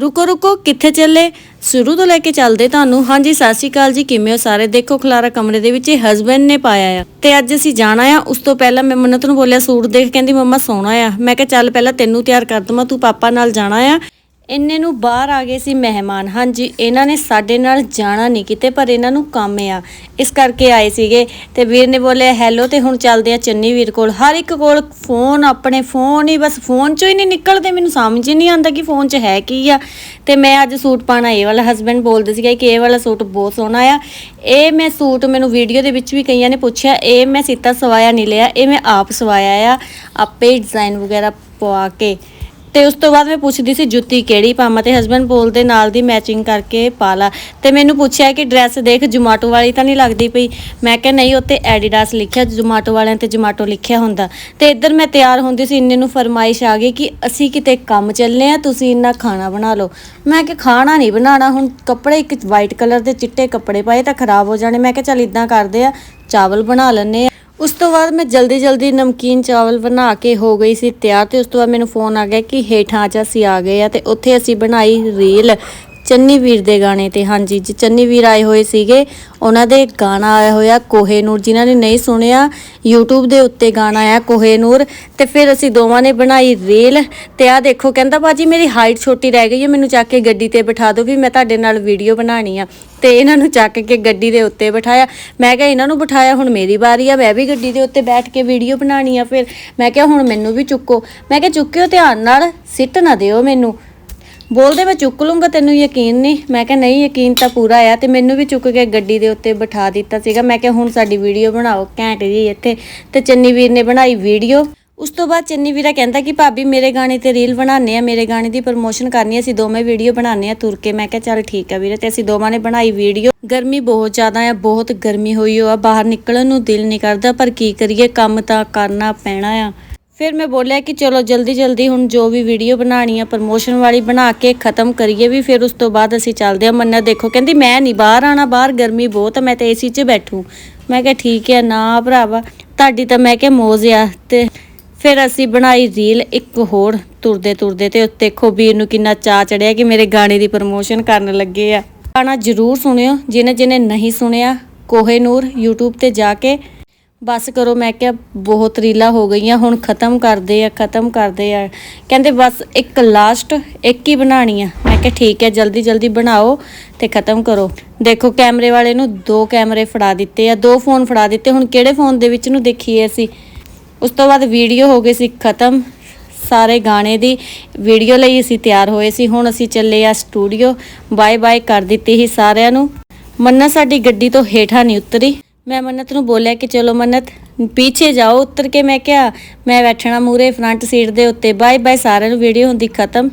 ਰੁਕੋ ਰੁਕੋ, ਕਿੱਥੇ ਚੱਲੇ? ਸ਼ੁਰੂ ਤੋਂ ਲੈ ਕੇ ਚੱਲਦੇ ਤੁਹਾਨੂੰ। ਹਾਂਜੀ, ਸਤਿ ਸ਼੍ਰੀ ਅਕਾਲ ਜੀ। ਕਿਵੇਂ ਹੋ? ਸਾਰੇ ਦੇਖੋ, ਖਲਾਰਾ ਕਮਰੇ ਦੇ ਵਿੱਚ ਇਹ ਹਸਬੰਡ ਨੇ ਪਾਇਆ ਆ। ਤੇ ਅੱਜ ਅਸੀਂ ਜਾਣਾ ਆ। ਉਸ ਤੋਂ ਪਹਿਲਾਂ ਮੈਂ ਮੰਨਤ ਨੂੰ ਬੋਲਿਆ, ਸੂਟ ਦੇਖ, ਕਹਿੰਦੀ ਮੰਮਾ ਸੋਹਣਾ ਆ। ਮੈਂ ਕਿਹਾ, ਚੱਲ ਪਹਿਲਾਂ ਤੈਨੂੰ ਤਿਆਰ ਕਰ ਦਵਾਂ, ਤੂੰ ਪਾਪਾ ਨਾਲ ਜਾਣਾ ਆ। ਇੰਨੇ ਨੂੰ ਬਾਹਰ ਆ ਗਏ ਸੀ ਮਹਿਮਾਨ। ਹਾਂਜੀ, ਇਹਨਾਂ ਨੇ ਸਾਡੇ ਨਾਲ ਜਾਣਾ ਨਹੀਂ ਕਿਤੇ, ਪਰ ਇਹਨਾਂ ਨੂੰ ਕੰਮ ਆ। ਇਸ ਕਰਕੇ ਆਏ ਸੀਗੇ ਤੇ ਵੀਰ ਨੇ ਬੋਲਿਆ, ਹੈਲੋ, ਤੇ ਹੁਣ ਚੱਲਦੇ ਆ ਚੰਨੀ ਵੀਰ ਕੋਲ। ਹਰ ਇੱਕ ਕੋਲ ਫੋਨ, ਆਪਣੇ ਫੋਨ ਹੀ, ਬਸ ਫੋਨ ਚੋਂ ਹੀ ਨਹੀਂ ਨਿਕਲਦੇ। ਮੈਨੂੰ ਸਮਝ ਹੀ ਨਹੀਂ ਆਉਂਦਾ ਕਿ ਫੋਨ 'ਚ ਹੈ ਕੀ ਆ। ਤੇ ਮੈਂ ਅੱਜ ਸੂਟ ਪਾਣਾ ਇਹ ਵਾਲਾ ਹਸਬੰਡ ਬੋਲਦੇ ਸੀਗੇ ਕਿ ਇਹ ਵਾਲਾ ਸੂਟ ਬਹੁਤ ਸੋਹਣਾ ਆ। ਇਹ ਮੈਂ ਸੂਟ ਮੈਨੂੰ ਵੀਡੀਓ ਦੇ ਵਿੱਚ ਵੀ ਕਈਆਂ ਨੇ ਪੁੱਛਿਆ, ਇਹ ਮੈਂ ਸੀਤਾ ਸਵਾਇਆ ਨਹੀਂ ਲਿਆ, ਇਹ ਮੈਂ ਆਪ ਸਵਾਇਆ ਆ। ਆਪੇ ਡਿਜ਼ਾਈਨ ਵਗੈਰਾ ਪਵਾ ਕੇ। ਤੇ ਉਸ ਤੋਂ ਬਾਅਦ ਮੈਂ ਪੁੱਛਦੀ ਸੀ, ਜੁੱਤੀ ਕਿਹੜੀ ਪਾਵਾਂ? ਤੇ ਹਸਬੰਡ ਬੋਲਦੇ ਨਾਲ ਦੀ ਮੈਚਿੰਗ ਕਰਕੇ ਪਾ ਲਾ। ਤੇ ਮੈਨੂੰ ਪੁੱਛਿਆ ਕਿ ਡਰੈਸ ਦੇਖ ਜੁਮਾਟੋ ਵਾਲੀ ਤਾਂ ਨਹੀਂ ਲੱਗਦੀ ਪਈ। ਮੈਂ ਕਿਹਾ, ਨਹੀਂ, ਉੱਤੇ ਐਡੀਡਾਸ ਲਿਖਿਆ ਜੁਮਾਟੋ ਵਾਲਿਆਂ ਤੇ ਜੁਮਾਟੋ ਲਿਖਿਆ ਹੁੰਦਾ। ਤੇ ਇੱਧਰ ਮੈਂ ਤਿਆਰ ਹੁੰਦੀ ਸੀ, ਇੰਨੇ ਨੂੰ ਫਰਮਾਇਸ਼ ਆ ਗਈ ਕਿ ਅਸੀਂ ਕਿਤੇ ਕੰਮ ਚੱਲੇ ਆ ਤੁਸੀਂ ਇੰਨਾ ਖਾਣਾ ਬਣਾ ਲਓ। ਮੈਂ ਕਿ ਖਾਣਾ ਨਹੀਂ ਬਣਾਉਣਾ, ਹੁਣ ਕੱਪੜੇ ਇੱਕ ਵਾਈਟ ਕਲਰ ਦੇ ਚਿੱਟੇ ਕੱਪੜੇ ਪਾਏ ਤਾਂ ਖਰਾਬ ਹੋ ਜਾਣੇ। ਮੈਂ ਕਿਹਾ, ਚੱਲ ਇਦਾਂ ਕਰਦੇ ਆ ਚਾਵਲ ਬਣਾ ਲੈਣੇ ਆ ਉਸ ਤੋਂ ਬਾਅਦ ਮੈਂ ਜਲਦੀ ਜਲਦੀ ਨਮਕੀਨ ਚਾਵਲ ਬਣਾ ਕੇ ਹੋ ਗਈ ਸੀ ਤਿਆਰ ਤੇ ਉਸ ਤੋਂ ਬਾਅਦ ਮੈਨੂੰ ਫੋਨ ਆ ਗਿਆ ਕਿ ਹੇਠਾਂ ਚ ਅਸੀਂ ਆ ਗਏ ਆ ਤੇ ਉੱਥੇ ਅਸੀਂ ਬਣਾਈ ਰੀਲ ਚੰਨੀ ਵੀਰ ਦੇ ਗਾਣੇ ਤੇ, ਹਾਂਜੀ, ਜੀ ਚੰਨੀ ਵੀਰ ਆਏ ਹੋਏ ਸੀਗੇ, ਉਹਨਾਂ ਦੇ ਗਾਣਾ ਆਇਆ ਹੋਇਆ ਕੋਹੇ ਨੂਰ, ਜਿਨ੍ਹਾਂ ਨੇ ਨਹੀਂ ਸੁਣਿਆ, YouTube ਦੇ ਉੱਤੇ ਗਾਣਾ ਆਇਆ ਕੋਹੇ ਨੂਰ, ਤੇ ਫਿਰ ਅਸੀਂ ਦੋਵਾਂ ਨੇ ਬਣਾਈ ਰੀਲ ਤੇ ਆ ਦੇਖੋ, ਕਹਿੰਦਾ ਬਾਜੀ ਮੇਰੀ ਹਾਈਟ ਛੋਟੀ ਰਹਿ ਗਈ ਹੈ, ਮੈਨੂੰ ਚੱਕ ਕੇ ਗੱਡੀ ਤੇ ਬਿਠਾ ਦਿਓ ਵੀ ਮੈਂ ਤੁਹਾਡੇ ਨਾਲ ਵੀਡੀਓ ਬਣਾਣੀ ਆ। ਤੇ ਇਹਨਾਂ ਨੂੰ ਚੱਕ ਕੇ ਗੱਡੀ ਦੇ ਉੱਤੇ ਬਿਠਾਇਆ। ਮੈਂ ਕਿਹਾ, ਇਹਨਾਂ ਨੂੰ ਬਿਠਾਇਆ, ਹੁਣ ਮੇਰੀ ਵਾਰੀ ਆ, ਮੈਂ ਵੀ ਗੱਡੀ ਦੇ ਉੱਤੇ ਬੈਠ ਕੇ ਵੀਡੀਓ ਬਣਾਣੀ ਆ ਫਿਰ। ਮੈਂ ਕਿਹਾ, ਹੁਣ ਮੈਨੂੰ ਵੀ ਚੁੱਕੋ। ਮੈਂ ਕਿਹਾ, ਚੁੱਕਿਓ ਧਿਆਨ ਨਾਲ, ਸਿੱਟ ਨਾ ਦਿਓ ਮੈਨੂੰ। ਬੋਲਦੇ ਮੈਂ ਚੁੱਕ ਲੂੰਗਾ ਤੈਨੂੰ ਯਕੀਨ ਨਹੀਂ। ਮੈਂ ਕਿਹਾ ਨਹੀਂ ਯਕੀਨ ਤਾਂ ਪੂਰਾ ਆ। ਤੇ ਮੈਨੂੰ ਵੀ ਚੁੱਕ ਕੇ ਗੱਡੀ ਦੇ ਉੱਤੇ ਬਿਠਾ ਦਿੱਤਾ ਸੀਗਾ। ਮੈਂ ਕਿਹਾ ਹੁਣ ਸਾਡੀ ਵੀਡੀਓ ਬਣਾਓ ਘੈਂਟ ਜੀ ਇੱਥੇ। ਤੇ ਚੰਨੀ ਵੀਰ ਨੇ ਬਣਾਈ ਵੀਡੀਓ। ਉਸ ਤੋਂ ਬਾਅਦ ਚੰਨੀ ਵੀਰਾ ਕਹਿੰਦਾ ਕਿ ਭਾਬੀ ਮੇਰੇ ਗਾਣੇ ਤੇ ਰੀਲ ਬਣਾਉਣੇ ਆ ਮੇਰੇ ਗਾਣੇ ਦੀ ਪ੍ਰਮੋਸ਼ਨ ਕਰਨੀ ਆ, ਅਸੀਂ ਦੋਵੇਂ ਵੀਡੀਓ ਬਣਾਉਂਦੇ ਆ ਤੁਰ ਕੇ। ਮੈਂ ਕਿਹਾ ਚੱਲ ਠੀਕ ਆ ਵੀਰੇ। ਤੇ ਅਸੀਂ ਦੋਵਾਂ ਨੇ ਬਣਾਈ ਵੀਡੀਓ। ਗਰਮੀ ਬਹੁਤ ਜ਼ਿਆਦਾ ਆ ਬਹੁਤ ਗਰਮੀ ਹੋਈ ਹੋ ਬਾਹਰ ਨਿਕਲਣ ਨੂੰ ਦਿਲ ਨਹੀਂ ਕਰਦਾ ਪਰ ਕੀ ਕਰੀਏ? ਕੰਮ ਤਾਂ ਕਰਨਾ ਪੈਣਾ ਆ। ਫਿਰ ਮੈਂ ਬੋਲਿਆ ਕਿ ਚਲੋ ਜਲਦੀ ਜਲਦੀ ਹੁਣ ਜੋ ਵੀ ਵੀਡੀਓ ਬਣਾਣੀ ਆ ਪ੍ਰਮੋਸ਼ਨ ਵਾਲੀ ਬਣਾ ਕੇ ਖਤਮ ਕਰੀਏ ਵੀ, ਫਿਰ ਉਸ ਤੋਂ ਬਾਅਦ ਅਸੀਂ ਚੱਲਦੇ ਆ ਮੰਨਾ ਦੇਖੋ। ਕਹਿੰਦੀ, ਮੈਂ ਨਹੀਂ, ਬਾਹਰ ਆਣਾ ਬਾਹਰ ਗਰਮੀ ਬਹੁਤ ਆ, ਮੈਂ ਤਾਂ ਏਸੀ 'ਚ ਬੈਠੂ। ਮੈਂ ਕਿਹਾ, ਠੀਕ ਹੈ ਨਾ ਭਰਾਵਾ, ਤੁਹਾਡੀ ਤਾਂ ਮੈਂ ਕਿਹਾ ਮੋਜ਼ ਆ। ਤੇ ਫਿਰ ਅਸੀਂ ਬਣਾਈ ਰੀਲ ਇੱਕ ਹੋਰ ਤੁਰਦੇ ਤੁਰਦੇ ਤੇ ਉੱਤੇ ਦੇਖੋ ਵੀਰ ਨੂੰ ਕਿੰਨਾ ਚਾਅ ਚੜਿਆ ਕਿ ਮੇਰੇ ਗਾਣੇ ਦੀ ਪ੍ਰਮੋਸ਼ਨ ਕਰਨ ਲੱਗੇ ਆ। ਗਾਣਾ ਜ਼ਰੂਰ ਸੁਣਿਓ, ਜਿਹਨੇ ਜਿਹਨੇ ਨਹੀਂ ਸੁਣਿਆ, ਕੋਹੇ ਨੂਰ YouTube ਤੇ ਜਾ ਕੇ ਬਸ ਕਰੋ, ਮੈਂ ਕਿਹਾ ਬਹੁਤ ਰੀਲਾਂ ਹੋ ਗਈਆਂ, ਹੁਣ ਖਤਮ ਕਰਦੇ ਆ, ਖਤਮ ਕਰਦੇ ਆ। ਕਹਿੰਦੇ ਬਸ ਇੱਕ ਲਾਸਟ ਇੱਕ ਹੀ ਬਣਾਣੀ ਆ। ਮੈਂ ਕਿਹਾ ਠੀਕ ਹੈ, ਜਲਦੀ ਜਲਦੀ ਬਣਾਓ ਤੇ ਖਤਮ ਕਰੋ। ਦੇਖੋ, ਕੈਮਰੇ ਵਾਲੇ ਨੂੰ ਦੋ ਕੈਮਰੇ ਫੜਾ ਦਿੱਤੇ ਆ, ਦੋ ਫੋਨ ਫੜਾ ਦਿੱਤੇ। ਹੁਣ ਕਿਹੜੇ ਫੋਨ ਦੇ ਵਿੱਚ ਨੂੰ ਦੇਖੀਏ ਅਸੀਂ? ਉਸ ਤੋਂ ਬਾਅਦ ਵੀਡੀਓ ਹੋ ਗਈ ਸੀ ਖਤਮ, ਸਾਰੇ ਗਾਣੇ ਦੀ। ਵੀਡੀਓ ਲਈ ਅਸੀਂ ਤਿਆਰ ਹੋਏ ਸੀ, ਹੁਣ ਅਸੀਂ ਚੱਲੇ ਆ ਸਟੂਡੀਓ। ਬਾਏ ਬਾਏ ਕਰ ਦਿੱਤੀ ਸੀ ਸਾਰਿਆਂ ਨੂੰ। ਮੰਨਾ, ਸਾਡੀ ਗੱਡੀ ਤੋਂ ਹੇਠਾਂ ਨਹੀਂ ਉਤਰੀ। ਮੈਂ ਮੰਨਤ ਨੂੰ ਬੋਲਿਆ ਕਿ ਚਲੋ ਮੰਨਤ, ਪਿੱਛੇ ਜਾਓ, ਉੱਤਰ ਕੇ ਮੈਂ ਕਿਹਾ, ਮੈਂ ਬੈਠਣਾ ਮੂਰੇ ਫਰੰਟ ਸੀਟ ਦੇ ਉੱਤੇ ਬਾਏ ਬਾਏ ਸਾਰਿਆਂ ਨੂੰ ਵੀਡੀਓ ਹੁੰਦੀ ਖਤਮ।